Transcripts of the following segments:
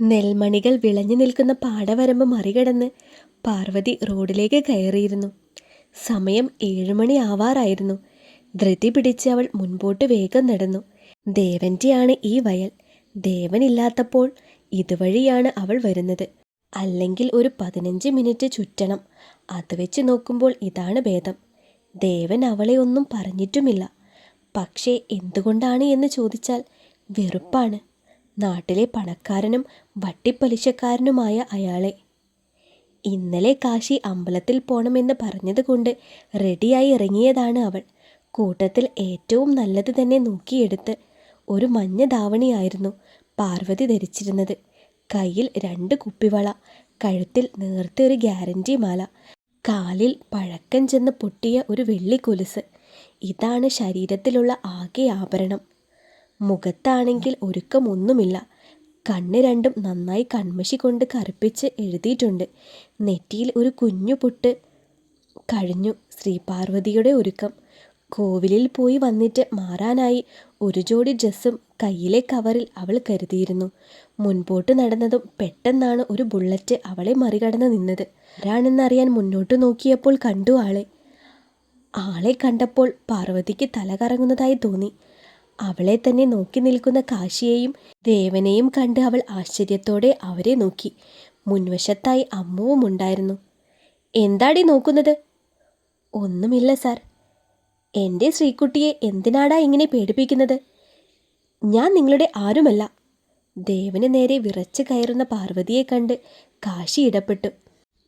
നെൽമണികൾ വിളഞ്ഞു നിൽക്കുന്ന പാടവരമ്പ് മറികടന്ന് പാർവതി റോഡിലേക്ക് കയറിയിരുന്നു. സമയം ഏഴുമണി ആവാറായിരുന്നു. ധൃതി പിടിച്ച് അവൾ മുൻപോട്ട് വേഗം നടന്നു. ദേവന്റെയാണ് ഈ വയൽ. ദേവനില്ലാത്തപ്പോൾ ഇതുവഴിയാണ് അവൾ വരുന്നത്. അല്ലെങ്കിൽ ഒരു പതിനഞ്ച് മിനിറ്റ് ചുറ്റണം. അത് വെച്ച് നോക്കുമ്പോൾ ഇതാണ് ഭേദം. ദേവൻ അവളെ ഒന്നും പറഞ്ഞിട്ടുമില്ല. പക്ഷേ എന്തുകൊണ്ടാണ് എന്ന് ചോദിച്ചാൽ വെറുപ്പാണ്. നാട്ടിലെ പണക്കാരനും വട്ടിപ്പലിശക്കാരനുമായ അയാളെ. ഇന്നലെ കാശി അമ്പലത്തിൽ പോണമെന്ന് പറഞ്ഞതുകൊണ്ട് റെഡിയായി ഇറങ്ങിയതാണ് അവൾ. കൂട്ടത്തിൽ ഏറ്റവും നല്ലത് തന്നെ നോക്കിയെടുത്ത് ഒരു മഞ്ഞ ധാവണിയായിരുന്നു പാർവതി ധരിച്ചിരുന്നത്. കയ്യിൽ രണ്ട് കുപ്പിവള കഴുത്തിൽ നേർത്ത ഒരു ഗ്യാരണ്ടി മാല കാലിൽ പഴക്കം ചെന്ന് പൊട്ടിയ ഒരു വെള്ളിക്കൊലുസ് ഇതാണ് ശരീരത്തിലുള്ള ആകെ ആഭരണം. മുഖത്താണെങ്കിൽ ഒരുക്കമൊന്നുമില്ല. കണ്ണ് രണ്ടും നന്നായി കൺമഷി കൊണ്ട് കറുപ്പിച്ച് എഴുതിയിട്ടുണ്ട്. നെറ്റിയിൽ ഒരു കുഞ്ഞു പൊട്ട് കഴിഞ്ഞു ശ്രീപാർവതിയുടെ ഒരുക്കം. കോവിലിൽ പോയി വന്നിട്ട് മാറാനായി ഒരു ജോഡി ഡ്രസ്സും കയ്യിലെ കവറിൽ അവൾ കരുതിയിരുന്നു. മുൻപോട്ട് നടന്നതും പെട്ടെന്നാണ് ഒരു ബുള്ളറ്റ് അവളെ മറികടന്ന് നിന്നത്. ആരാണെന്നറിയാൻ മുന്നോട്ട് നോക്കിയപ്പോൾ കണ്ടു ആളെ. ആളെ കണ്ടപ്പോൾ പാർവതിക്ക് തല കറങ്ങുന്നതായി തോന്നി. അവളെ തന്നെ നോക്കി നിൽക്കുന്ന കാശിയെയും ദേവനെയും കണ്ട് അവൾ ആശ്ചര്യത്തോടെ അവരെ നോക്കി. മുൻവശത്തായി അമ്മുവും ഉണ്ടായിരുന്നു. എന്താടി നോക്കുന്നത്? ഒന്നുമില്ല സാർ. എന്റെ ശ്രീക്കുട്ടിയെ എന്തിനാടാ ഇങ്ങനെ പേടിപ്പിക്കുന്നത്? ഞാൻ നിങ്ങളുടെ ആരുമല്ല. ദേവന് നേരെ വിറച്ചു കയറുന്ന പാർവതിയെ കണ്ട് കാശി ഇടപെട്ടു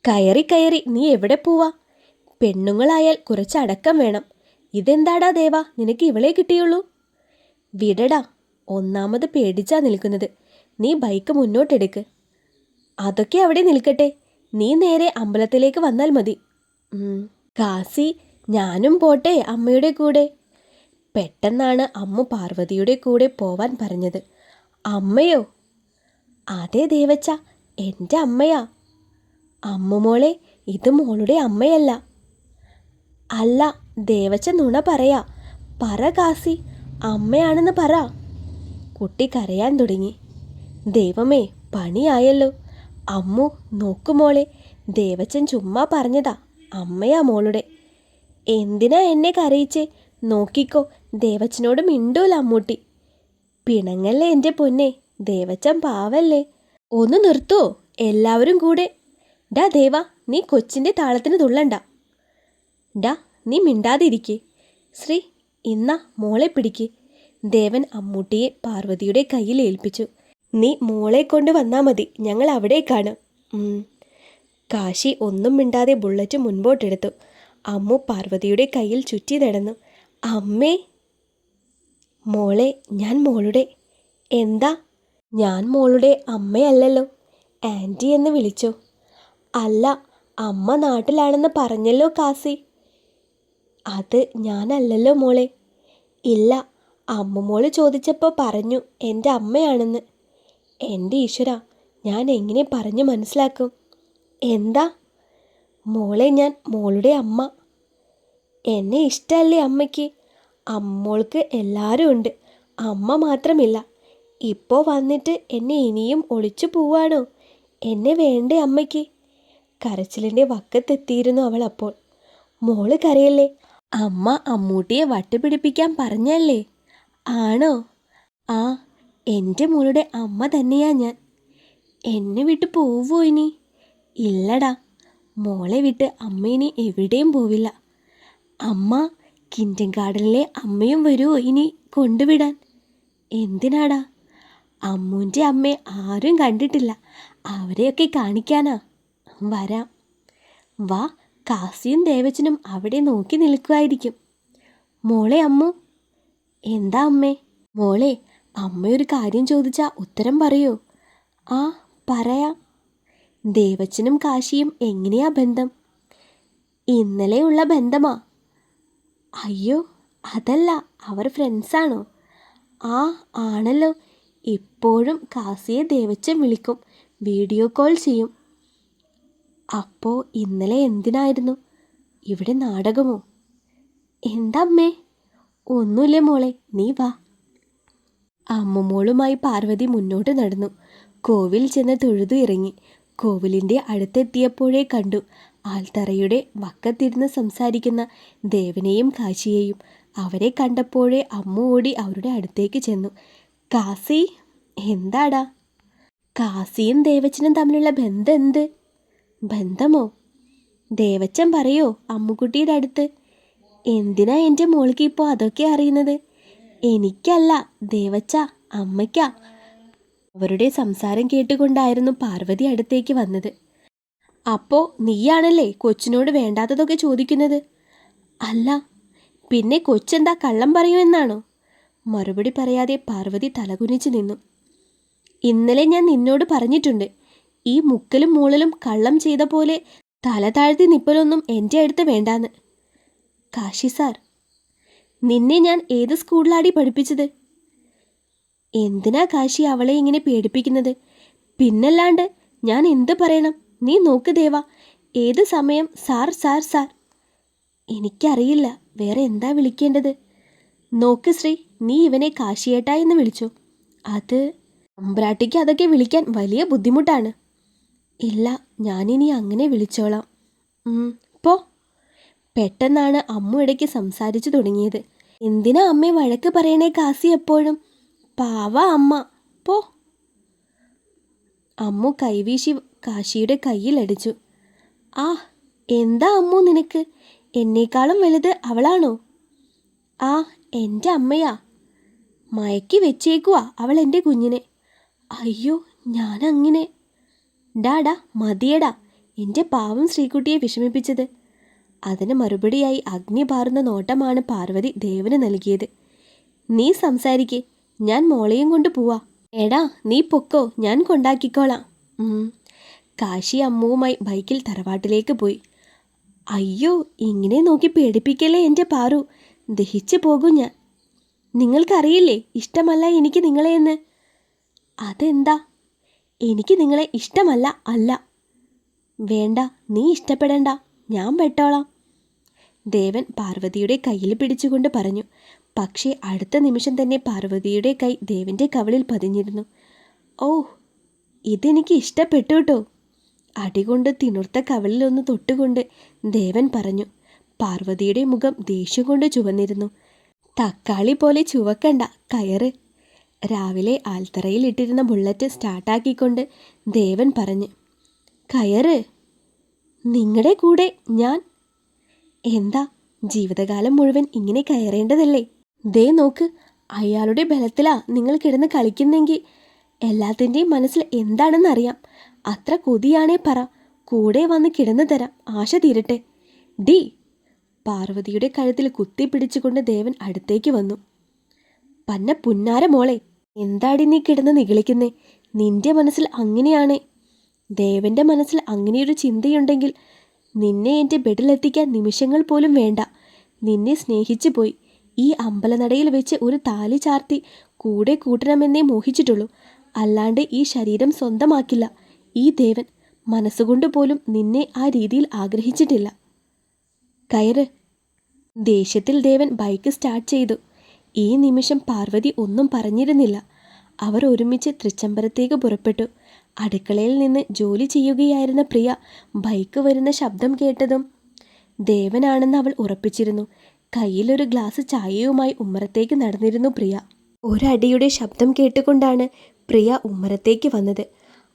കയറി കയറി നീ എവിടെ പോവാ? പെണ്ണുങ്ങളായാൽ കുറച്ച് അടക്കം വേണം. ഇതെന്താടാ ദേവ? നിനക്ക് ഇവളെ കിട്ടിയുള്ളൂ? വിടടാ ഒന്നാമത് പേടിച്ചാ നിൽക്കുന്നത്. നീ ബൈക്ക് മുന്നോട്ടെടുക്ക്. അതൊക്കെ അവിടെ നിൽക്കട്ടെ. നീ നേരെ അമ്പലത്തിലേക്ക് വന്നാൽ മതി. കാസി ഞാനും പോട്ടെ അമ്മയുടെ കൂടെ. പെട്ടെന്നാണ് അമ്മ പാർവതിയുടെ കൂടെ പോവാൻ പറഞ്ഞത്. അമ്മയോ? അതെ ദേവച്ച എന്റെ അമ്മയാ. അമ്മ മോളെ ഇത് മോളുടെ അമ്മയല്ല. അല്ല ദേവച്ച നുണ പറയാ. പറ കാസി. അമ്മയാണെന്ന് പറ. കുട്ടി കരയാൻ തുടങ്ങി. ദൈവമേ പണിയായല്ലോ. അമ്മു നോക്കുമോളെ ദേവച്ചൻ ചുമ്മാ പറഞ്ഞതാ അമ്മയാ മോളുടെ. എന്തിനാ എന്നെ കരയിച്ചേ? നോക്കിക്കോ ദേവച്ചനോട് മിണ്ടൂല അമ്മൂട്ടി. പിണങ്ങല്ലേ എന്റെ പൊന്നെ ദേവച്ചൻ പാവല്ലേ. ഒന്ന് നിർത്തോ എല്ലാവരും കൂടെ. ഡാ ദേവ നീ കൊച്ചിന്റെ താളത്തിന് തുള്ളണ്ട. ഡാ നീ മിണ്ടാതിരിക്കേ. ശ്രീ ഇന്ന മോളെ പിടിക്ക്. ദേവൻ അമ്മൂട്ടിയെ പാർവതിയുടെ കയ്യിൽ ഏൽപ്പിച്ചു. നീ മോളെ കൊണ്ട് വന്നാൽ മതി. ഞങ്ങൾ അവിടെ കാണും. കാശി ഒന്നും മിണ്ടാതെ ബുള്ളറ്റ് മുൻപോട്ടെടുത്തു. അമ്മു പാർവതിയുടെ കയ്യിൽ ചുറ്റി നടന്നു. അമ്മേ! മോളെ ഞാൻ മോളുടെ. എന്താ? ഞാൻ മോളുടെ അമ്മയല്ലല്ലോ. ആന്റി എന്ന് വിളിച്ചോ. അല്ല അമ്മ നാട്ടിലാണെന്ന് പറഞ്ഞല്ലോ കാസി. അത് ഞാനല്ലല്ലോ മോളെ. ഇല്ല അമ്മ മോൾ ചോദിച്ചപ്പോൾ പറഞ്ഞു എന്റെ അമ്മയാണെന്ന്. എന്റെ ഈശ്വര ഞാൻ എങ്ങനെ പറഞ്ഞു മനസ്സിലാക്കും? എന്താ? മോളെ ഞാൻ മോളുടെ അമ്മ. എന്നെ ഇഷ്ടമല്ലേ അമ്മയ്ക്ക്? അമ്മോൾക്ക് എല്ലാവരും ഉണ്ട്. അമ്മ മാത്രമില്ല. ഇപ്പോൾ വന്നിട്ട് എന്നെ ഇനിയും ഒളിച്ചു പോവാണോ? എന്നെ വേണ്ടേ അമ്മയ്ക്ക്? കരച്ചിലിന്റെ വക്കത്തെത്തിയിരുന്നു അവൾ അപ്പോൾ. മോൾ കരയല്ലേ? അമ്മ അമ്മൂട്ടിയെ വട്ടുപിടിപ്പിക്കാൻ പറഞ്ഞല്ലേ? ആണോ? ആ എന്റെ മോളുടെ അമ്മ തന്നെയാ ഞാൻ. എന്നെ വിട്ട് പോവോ ഇനി? ഇല്ലടാ മോളെ വിട്ട് അമ്മ ഇനി എവിടെയും പോവില്ല. അമ്മ കിൻഡൻ ഗാർഡനിലെ അമ്മയും വരുമോ ഇനി കൊണ്ടുവിടാൻ? എന്തിനാടാ? അമ്മൂന്റെ അമ്മയെ ആരും കണ്ടിട്ടില്ല. അവരെയൊക്കെ കാണിക്കാനാ. വരാം. വാ കാസിയും ദേവച്ചനും അവിടെ നോക്കി നിൽക്കുമായിരിക്കും മോളെ അമ്മു. എന്താ അമ്മേ? മോളെ അമ്മയൊരു കാര്യം ചോദിച്ചാൽ ഉത്തരം പറയോ. ആ പറയാം. ദേവച്ചനും കാശിയും എങ്ങനെയാ ബന്ധം? ഇന്നലെയുള്ള ബന്ധമാ. അയ്യോ അതല്ല അവർ ഫ്രണ്ട്സാണോ? ആ ആണല്ലോ. ഇപ്പോഴും കാസിയെ ദേവച്ചൻ വിളിക്കും. വീഡിയോ കോൾ ചെയ്യും. അപ്പോൾ ഇന്നലെ എന്തിനായിരുന്നു? ഇവിടെ നാടകമോ? എന്താ അമ്മേ ഒന്നുമില്ല മോളെ നീ വാ. അമ്മമോളുമായി പാർവതി മുന്നോട്ട് നടന്നു. കോവിൽ ചെന്ന് തൊഴുതു ഇറങ്ങി. കോവിലിന്റെ അടുത്തെത്തിയപ്പോഴേ കണ്ടു. ആൽത്തറയുടെ വക്കത്തിരുന്ന് സംസാരിക്കുന്ന ദേവനെയും കാശിയെയും. അവരെ കണ്ടപ്പോഴേ അമ്മ ഓടി അവരുടെ അടുത്തേക്ക് ചെന്നു. കാസി എന്താടാ? കാസിയും ദേവച്ചനും തമ്മിലുള്ള ബന്ധം എന്ത്? ബന്ധമോ? ദേവച്ചൻ പറയോ അമ്മുക്കുട്ടിയുടെ അടുത്ത്. എന്തിനാ എന്റെ മോൾക്ക് ഇപ്പോൾ അതൊക്കെ അറിയുന്നത്? എനിക്കല്ല ദേവച്ച അമ്മയ്ക്ക. അവരുടെ സംസാരം കേട്ടുകൊണ്ടായിരുന്നു പാർവതി അടുത്തേക്ക് വന്നത്. അപ്പോ നീയാണല്ലേ കൊച്ചിനോട് വേണ്ടാത്തതൊക്കെ ചോദിക്കുന്നത്? അല്ല പിന്നെ കൊച്ചെന്താ കള്ളം പറയുമെന്നാണോ? മറുപടി പറയാതെ പാർവതി തലകുനിച്ചു നിന്നു. ഇന്നലെ ഞാൻ നിന്നോട് പറഞ്ഞിട്ടുണ്ട് ഈ മുക്കലും മൂളലും കള്ളം ചെയ്ത പോലെ തല താഴ്ത്തി നിപ്പലൊന്നും എന്റെ അടുത്ത് വേണ്ടാന്ന്. കാശി സാർ നിന്നെ ഞാൻ ഏത് സ്കൂളിലാടി പഠിപ്പിച്ചത്? എന്തിനാ കാശി അവളെ ഇങ്ങനെ പേടിപ്പിക്കുന്നത്? പിന്നല്ലാണ്ട് ഞാൻ എന്ത് പറയണം? നീ നോക്ക് ദേവ ഏത് സമയം സാർ സാർ സാർ. എനിക്കറിയില്ല വേറെ എന്താ വിളിക്കേണ്ടത്? നോക്ക് ശ്രീ നീ ഇവനെ കാശിയേട്ടാ എന്ന് വിളിച്ചു. അത് അമ്പ്രാട്ടിക്ക് അതൊക്കെ വിളിക്കാൻ വലിയ ബുദ്ധിമുട്ടാണ്. ഇല്ല ഞാനിനി അങ്ങനെ വിളിച്ചോളാം. പോ. പെട്ടെന്നാണ് അമ്മ ഇടയ്ക്ക് സംസാരിച്ചു തുടങ്ങിയത്. എന്തിനാ അമ്മയെ വഴക്ക് പറയണേ കാസി എപ്പോഴും? പാവ അമ്മ. പോ. അമ്മു കൈവീശി കാശിയുടെ കയ്യിലടിച്ചു ആ എന്താ അമ്മു നിനക്ക്? എന്നേക്കാളും വലുത് അവളാണോ? ആ എന്റെ അമ്മയാ. മയക്കി വെച്ചേക്കുവാ അവൾ എന്റെ കുഞ്ഞിനെ. അയ്യോ ഞാനങ്ങനെ ഡാടാ മതിയടാ. എന്റെ പാവം ശ്രീകുട്ടിയെ വിഷമിപ്പിച്ചത്. അതിന് മറുപടിയായി അഗ്നി പാറുന്ന നോട്ടമാണ് പാർവതി ദേവന് നൽകിയത്. നീ സംസാരിക്കേ. ഞാൻ മോളെയും കൊണ്ട് പോവാ. എടാ നീ പൊക്കോ. ഞാൻ കൊണ്ടാക്കിക്കോളാം. കാശി അമ്മുവുമായി ബൈക്കിൽ തറവാട്ടിലേക്ക് പോയി. അയ്യോ ഇങ്ങനെ നോക്കി പേടിപ്പിക്കല്ലേ എന്റെ പാറു. ദഹിച്ചു പോകും ഞാൻ. നിങ്ങൾക്കറിയില്ലേ ഇഷ്ടമല്ല എനിക്ക് നിങ്ങളെ എന്ന് അതെന്താ? എനിക്ക് നിങ്ങളെ ഇഷ്ടമല്ല അല്ല. വേണ്ട നീ ഇഷ്ടപ്പെടണ്ട. ഞാൻ പെട്ടോളാം. ദേവൻ പാർവതിയുടെ കയ്യിൽ പിടിച്ചുകൊണ്ട് പറഞ്ഞു. പക്ഷേ അടുത്ത നിമിഷം തന്നെ പാർവതിയുടെ കൈ ദേവന്റെ കവളിൽ പതിഞ്ഞിരുന്നു. ഓ ഇതെനിക്ക് ഇഷ്ടപ്പെട്ടു കേട്ടോ. അടികൊണ്ട് തിണുർത്ത കവളിലൊന്ന് തൊട്ടുകൊണ്ട് ദേവൻ പറഞ്ഞു. പാർവതിയുടെ മുഖം ദേഷ്യം കൊണ്ട് ചുവന്നിരുന്നു. തക്കാളി പോലെ ചുവക്കണ്ട കയറ്. രാവിലെ ആൽത്തറയിൽ ഇട്ടിരുന്ന ബുള്ളറ്റ് സ്റ്റാർട്ടാക്കിക്കൊണ്ട് ദേവൻ പറഞ്ഞു കയറ്. നിങ്ങളുടെ കൂടെ ഞാൻ. എന്താ? ജീവിതകാലം മുഴുവൻ ഇങ്ങനെ കയറേണ്ടതല്ലേ? ദേ നോക്ക് അയാളുടെ ബലത്തിലാ നിങ്ങൾ കിടന്ന് കളിക്കുന്നെങ്കിൽ എല്ലാത്തിന്റെയും മനസ്സിൽ എന്താണെന്നറിയാം. അത്ര കൊതിയാണേ പറ. കൂടെ വന്ന് കിടന്നു തരാം. ആശ തീരട്ടെ. ഡി. പാർവതിയുടെ കഴുത്തിൽ കുത്തിപ്പിടിച്ചുകൊണ്ട് ദേവൻ അടുത്തേക്ക് വന്നു. പന്ന പുന്നാര മോളെ എന്താടി നീ കിടന്ന് നിഗളിക്കുന്നേ? നിന്റെ മനസ്സിൽ അങ്ങനെയാണ്. ദേവന്റെ മനസ്സിൽ അങ്ങനെയൊരു ചിന്തയുണ്ടെങ്കിൽ നിന്നെ എന്റെ ബെഡിലെത്തിക്കാൻ നിമിഷങ്ങൾ പോലും വേണ്ട. നിന്നെ സ്നേഹിച്ചു പോയി. ഈ അമ്പലനടയിൽ വെച്ച് ഒരു താലി ചാർത്തി കൂടെ കൂട്ടണമെന്നേ മോഹിച്ചിട്ടുള്ളൂ. അല്ലാണ്ട് ഈ ശരീരം സ്വന്തമാക്കില്ല. ഈ ദേവൻ മനസ്സുകൊണ്ട് പോലും നിന്നെ ആ രീതിയിൽ ആഗ്രഹിച്ചിട്ടില്ല. കയറ്. ദേഷ്യത്തിൽ ദേവൻ ബൈക്ക് സ്റ്റാർട്ട് ചെയ്തു. ഈ നിമിഷം പാർവതി ഒന്നും പറഞ്ഞിരുന്നില്ല. അവർ ഒരുമിച്ച് തൃച്ചംബരത്തേക്ക് പുറപ്പെട്ടു. അടുക്കളയിൽ നിന്ന് ജോലി ചെയ്യുകയായിരുന്ന പ്രിയ ബൈക്ക് വരുന്ന ശബ്ദം കേട്ടതും ദേവനാണെന്ന് അവൾ ഉറപ്പിച്ചിരുന്നു. കയ്യിലൊരു ഗ്ലാസ് ചായയുമായി ഉമ്മറത്തേക്ക് നടന്നിരുന്നു പ്രിയ. ഒരടിയുടെ ശബ്ദം കേട്ടുകൊണ്ടാണ് പ്രിയ ഉമ്മറത്തേക്ക് വന്നത്.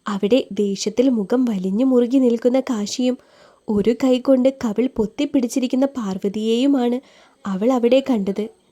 അവിടെ ദേഷ്യത്തിൽ മുഖം വലിഞ്ഞു മുറുകി നിൽക്കുന്ന കാശിയും ഒരു കൈ കൊണ്ട് കവിൾ പൊത്തിപ്പിടിച്ചിരിക്കുന്ന പാർവതിയെയുമാണ് അവൾ അവിടെ കണ്ടത്.